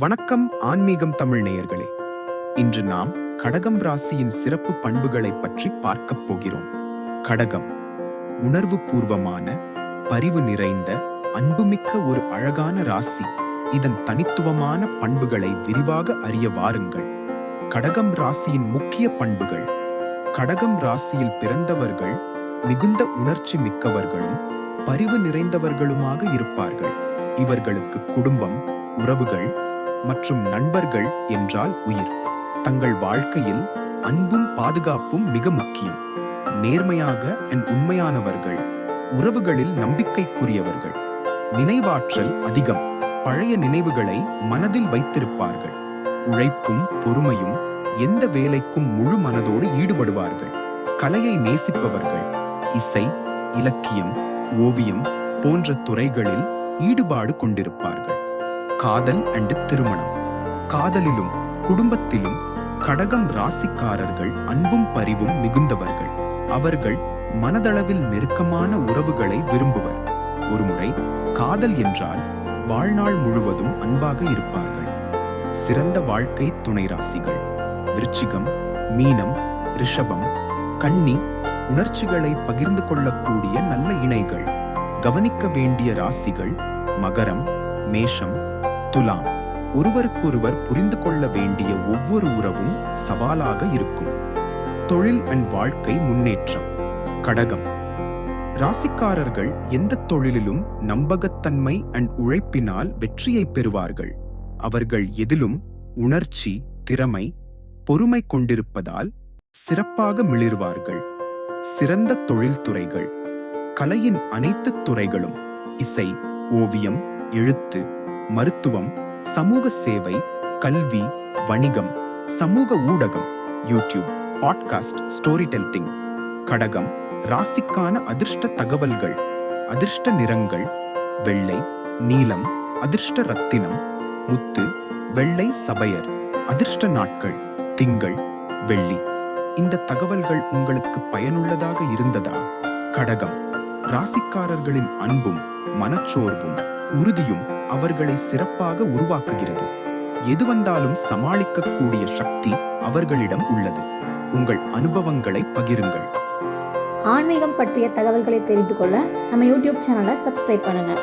வணக்கம் ஆன்மீகம் தமிழ் நேயர்களே. இன்று நாம் கடகம் ராசியின் சிறப்பு பண்புகளைப் பற்றி பார்க்கப் போகிறோம். கடகம் உணர்வு பூர்வமான பரிவு நிறைந்த அன்புமிக்க ஒரு அழகான ராசி. இதன் தனித்துவமான பண்புகளை விரிவாக அறிய வாருங்கள். கடகம் ராசியின் முக்கிய பண்புகள். கடகம் ராசியில் பிறந்தவர்கள் மிகுந்த உணர்ச்சி மிக்கவர்களும் பரிவு நிறைந்தவர்களுமாக இருப்பார்கள். இவர்களுக்கு குடும்பம் உறவுகள் மற்றும் நண்பர்கள் என்றால் உயிர். தங்கள் வாழ்க்கையில் அன்பும் பாதுகாப்பும் மிக முக்கியம். நேர்மையாக உண்மையானவர்கள் உறவுகளில் நம்பிக்கைக்குரியவர்கள் நினைவாற்றல் அதிகம் பழைய நினைவுகளை மனதில் வைத்திருப்பார்கள். உழைப்பும் பொறுமையும் எந்த வேலைக்கும் முழு மனதோடு ஈடுபடுவார்கள். கலையை நேசிப்பவர்கள் இசை இலக்கியம் ஓவியம் போன்ற துறைகளில் ஈடுபாடு கொண்டிருப்பார்கள். காதல் அண்டு திருமணம். காதலிலும் குடும்பத்திலும் கடகம் ராசிக்காரர்கள் அன்பும் பரிவும் மிகுந்தவர்கள். அவர்கள் மனதளவில் நெருக்கமான உறவுகளை விரும்புவர். ஒருமுறை காதல் என்றால் வாழ்நாள் முழுவதும் அன்பாக இருப்பார்கள். சிறந்த வாழ்க்கை துணை ராசிகள் விருச்சிகம் மீனம் ரிஷபம் கன்னி உணர்ச்சிகளை பகிர்ந்து கொள்ளக்கூடிய நல்ல இணைகள். கவனிக்க வேண்டிய ராசிகள் மகரம் மேஷம் துலாம். ஒருவருக்கொருவர் புரிந்து கொள்ள வேண்டிய ஒவ்வொரு உறவும் சவாலாக இருக்கும். தொழில் அண்ட் வாழ்க்கை முன்னேற்றம். கடகம். ராசிக்காரர்கள் எந்த தொழிலிலும் நம்பகத்தன்மை அண்ட் உழைப்பினால் வெற்றியை பெறுவார்கள். அவர்கள் எதிலும் உணர்ச்சி திறமை பொறுமை கொண்டிருப்பதால் சிறப்பாக மிளிர்வார்கள். சிறந்த தொழில்துறைகள் கலையின் அனைத்து துறைகளும் இசை ஓவியம் எழுத்து மருத்துவம் சமூக சேவை கல்வி வணிகம் சமூக ஊடகம் யூடியூப் பாட்காஸ்ட் ஸ்டோரி டெல்டிங் கடகம் ராசிக்கான அதிர்ஷ்ட தகவல்கள் அதிர்ஷ்ட நிறங்கள் வெள்ளை நீலம் அதிர்ஷ்ட ரத்தினம் முத்து வெள்ளை சபையர் அதிர்ஷ்ட நாட்கள் திங்கள் வெள்ளி. இந்த தகவல்கள் உங்களுக்கு பயனுள்ளதாக இருந்ததா? கடகம் ராசிக்காரர்களின் அன்பும் மனச்சோர்வும் உறுதியும் அவர்களை சிறப்பாக உருவாக்குகிறது. எது வந்தாலும் சமாளிக்கக்கூடிய சக்தி அவர்களிடம் உள்ளது. உங்கள் அனுபவங்களை பகிருங்கள். ஆன்மீகம் பற்றிய தகவல்களை தெரிந்து கொள்ள நம்ம யூடியூப் சேனலை சப்ஸ்கிரைப் பண்ணுங்கள்